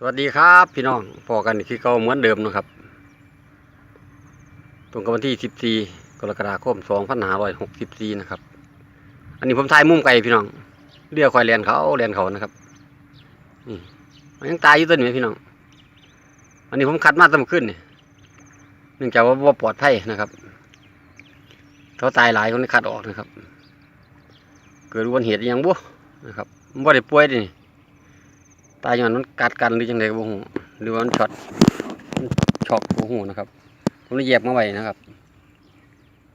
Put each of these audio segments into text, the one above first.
สวัสดีครับพี่น้องพอกันคือเก่าเหมือนเดิมนะครับ ตรงกับวันที่ 14 กรกฎาคม 2564 นะครับ อันนี้ผมถ่ายมุมไกลพี่น้องเรียกควายแลนเขาแลนเขานะครับนี่มันยังตายอยู่ต้นนี้พี่น้อง อันนี้ผมคัดมาตั้งขึ้นเนี่ยเนื่องจากว่าบ่ปลอดภัยนะครับเขาตายหลายคนคัดออกนะครับ เกิดอุบัติเหตุอหยังบ่นะครับไม่ได้ป่วยดิ ตายย้อนมันกัดกันหรือจังไดก็บ่ฮู้หรือว่ามันช็อตมันช็อกบ่ฮู้นะครับ ผมเลยแยบมาไว้นะครับ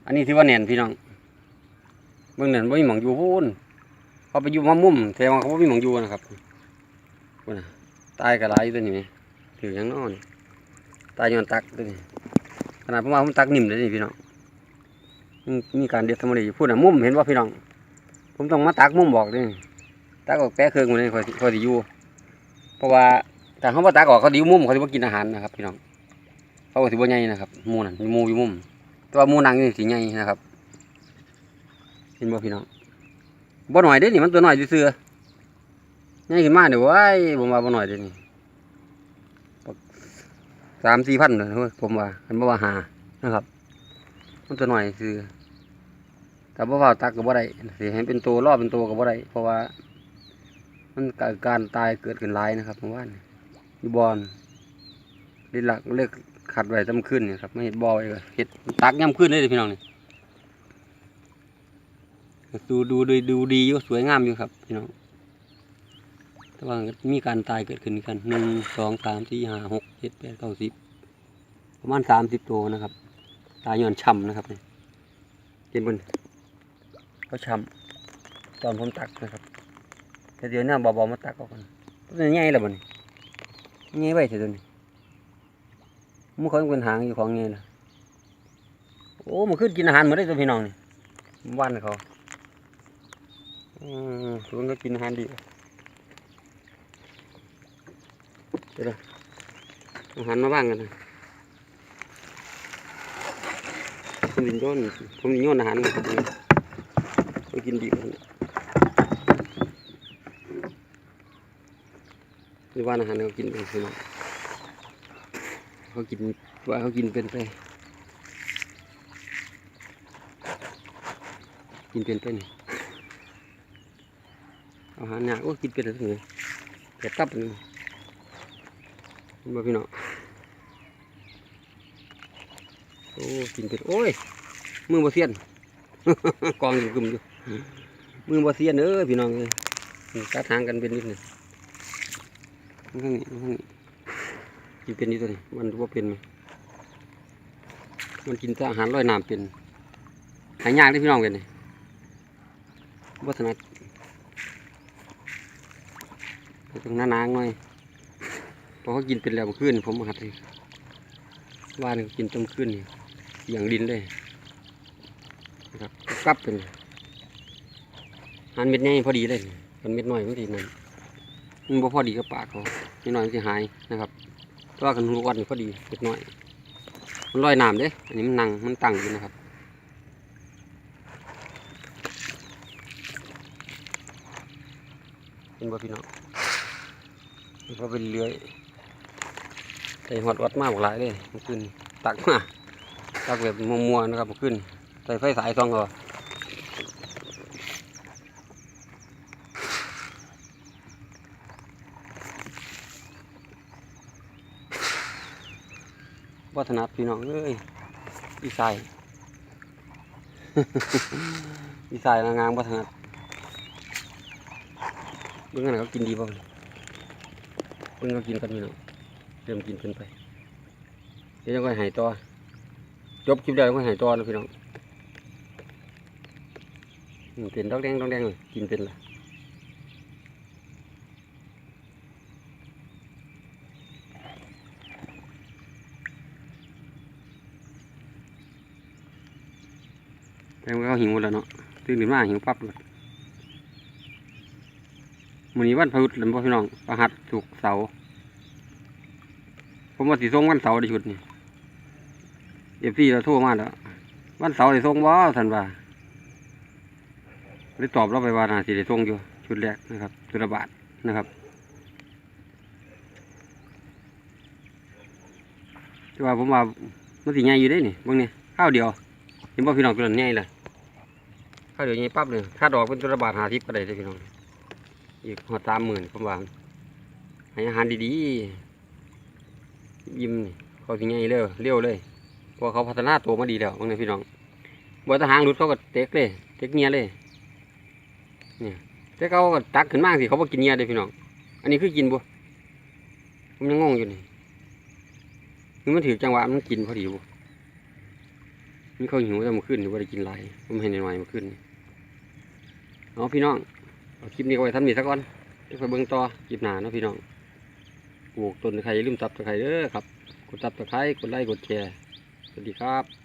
อันนี้ถือว่าแน่นพี่น้องเบิ่งนั่นบ่มีหม่องอยู่พูนพอไปอยู่มามุมแสดงว่าเขาบ่มีหม่องอยู่นะครับพุ่นน่ะตายก็หลายอยู่ตัวนี้แหมถือหยังน้อนี่ตายย้อนตักตัวนี้ขนาดผมว่าผมตักนิ่มเลยนี่พี่น้องมีการเด็ดธรรมดาอยู่พูดน่ะมุมเห็นบ่าพี่น้อง ผมต้องมาตักมุมบอกเด้ตักออกแปะเครื่องมันเลยคอยคอยสิอยู่ ราะว่าแต่เขาบ่ตากออกเขาดิวมุมเขาสิบ่กินอาหารนะครับพี่น้องเขาก็สิบ่ใหญ่นะครับมูนั่นมูอยู่มุม แต่ว่ามูนางนี่สิใหญ่นะครับเห็นบ่พี่น้องบ่หน่อยเด้นี่มันตัวหน้อยซื่อๆใหญ่ขึ้นมาเดี๋ยวว้ายผมว่าบ่หน่อยเด้นี่สามสี่พันเลยเฮ้ผมว่าคันบ่ว่าหานะครับ มันตัวหน้อยซื่อแต่บ่ว่าตักก็บ่ได้สิให้เป็นตัวรอบเป็นตัวก็บ่ได้เพราะว่า มันเกิดการตายเกิดขึ้นหลายนะครับผมว่านี่อยู่บอลดิหลักเลือกขัดไว้จำขึ้นเนี่ยครับไม่เห็ดบอลเลยเห็ดตักย่ำขึ้นเลยเด้อพี่น้องนี่ดูดูดูดูดีอยู่สวยงามอยู่ครับพี่น้องแต่ว่ามีการตายเกิดขึ้นกันหนึ่งสองสามสี่ห้าหกเจ็ดแปดเก้าสิบประมาณสามสิบตัวนะครับ ตายย้อนช่ำนะครับเนี่ยเห็นบนเขาช่ำตอนผมตักนะครับ แต่เดี๋ยวนี้เบาๆมาตักเอากันตัวนี้ใหญ่ล้วบ่นี่ใหญ่ไว้เถอะตัวนี้มันเขาเป็นหางอยู่ของใหญ่ละโอ้มันขึ้นกินอาหารหมดเลยตัวพี่น้องนี่วันเขาอืมตัวมันก็กินอาหารดีเดี๋ยวอาหารมาบ้างกันนะผมดินย้อนผมดินย้อนอาหารมันครับมันกินดีกว่า หรือว่าอาหารเขากินเป็นพี่น้องเขากินว่าเขากินเป็นไปกินเป็นไปนี่อาหารเนี่ยโอ้กินเป็นอะไรนี่แต่ตับนี่เห็นบ่พี่น้องโอ้กินเป็นโอ้ยมือบ่เสียนกองอยู่กึมอยู่มือบ่เสียนเออพี่น้องเอ้ยกัดหางกันเป็นนิดหนึง ข้างนี้ข้างนี้กินเป็นนี่ตัวนี้มันรู้ว่าเป็นไหมมันกินแต่อาหารลอยน้ำเป็นหายากเลยพี่น้องกันนี่วัฒนัดตรงหน้านางหน่อยพอเขากินเป็นแล้วเมื่อคืนผมมาหัดเลยว่านี่กินต้มขึ้นนี่อย่างดินเลยนะครับกลับเป็นอาหารเม็ดใหญ่พอดีเลยมันเม็ดน้อยมันดีนั่น มันบ่พอดีกับปากเขานิดหน่อยมันจะหายนะครับเพราะว่ากันหูวันพอดีเล็กน้อย มันลอยน้ำเด้ อันนี้มันนั่งมันตั้งอยู่นะครับเป็นบ่พี่น้องมันก็เป็นเลื้อยใส่หอดวัดมากหลายเลยมื่อคืนตักมาตักแบบมัวๆนะครับมื่อคืนใส่ไฟสายซองเวัฒนัดพี่น้องเอ้ยอีสายอีสายนางงามวัฒนัดเบื้องนั้นเขากินดีป่ะเบื้องเขากินกันพี่น้องเริ่มกินเกินไป เดี๋ยวจะค่อยหายตัวจบคลิปเดียวค่อยหายตัวนะพี่น้องเป็นดอกแดงดอกแดงเลยกินเป็นละ แต่ว่าเขาหิวแล้วเนาะตื่นขึ้นมาหิวปั๊บเลยมื้อนี้วันพุธแล้วบ่พี่น้องประหัสสุกเสาผมว่าสิส่งวันเสาร์ได้ชุดนี่เอฟซีเราโทรมาแล้ว วันเสาร์ได้ส่งบ่ท่านว่าได้ตอบเราไปว่านาสิได้ส่งอยู่ชุดแรกนะครับชุดละบาทนะครับแต่ว่าผมว่ามันสิใหญ่อยู่ได้นี่บิ่งนี่ยข้าวเดียวเห็นบ่พี่น้องตัวนั้นใหญ่เลย ข้าเดี๋ยวใหญ่ปั๊บเลยค่าดอกเป็นตัวละบาดหาท50ก็ได้เด้อพี่น้องอีกหัว30,000ผมว่าให้อาหารดีๆยิ้มเขาสิใหญ่เร็วเร็วเลยเพราะเขาพัฒนาตัวมาดีแล้วเบิ่งนี่พี่น้องบ่ทหางหลุดเขาก็เต็กเลยเต็กเงียเลยเนี่ยแต่เขาก็ตักขึ้นมาสิเขาบ่กินเงียเด้อพี่น้อง อันนี้คือกินบ่ผมยังงงอยู่นี่มันถือจังหวะมันกินพอดีบ่ มันเขาหิวแต่มาขึ้นหรือว่าได้กินหลายผมเห็นหน่อยมาขึ้นเอาพี่น้องเอาคลิปนี้ก็ไว้ทำนี่สัก่อนเดี๋ยวไปเบิ้งต่อคลิปหนาเนาะพี่น้องปลูกต้นไครอย่าลืมตับตะไคร้เด้อครับกดตับตะไคร้กดไลค์กดแชร์สวัสดีครับ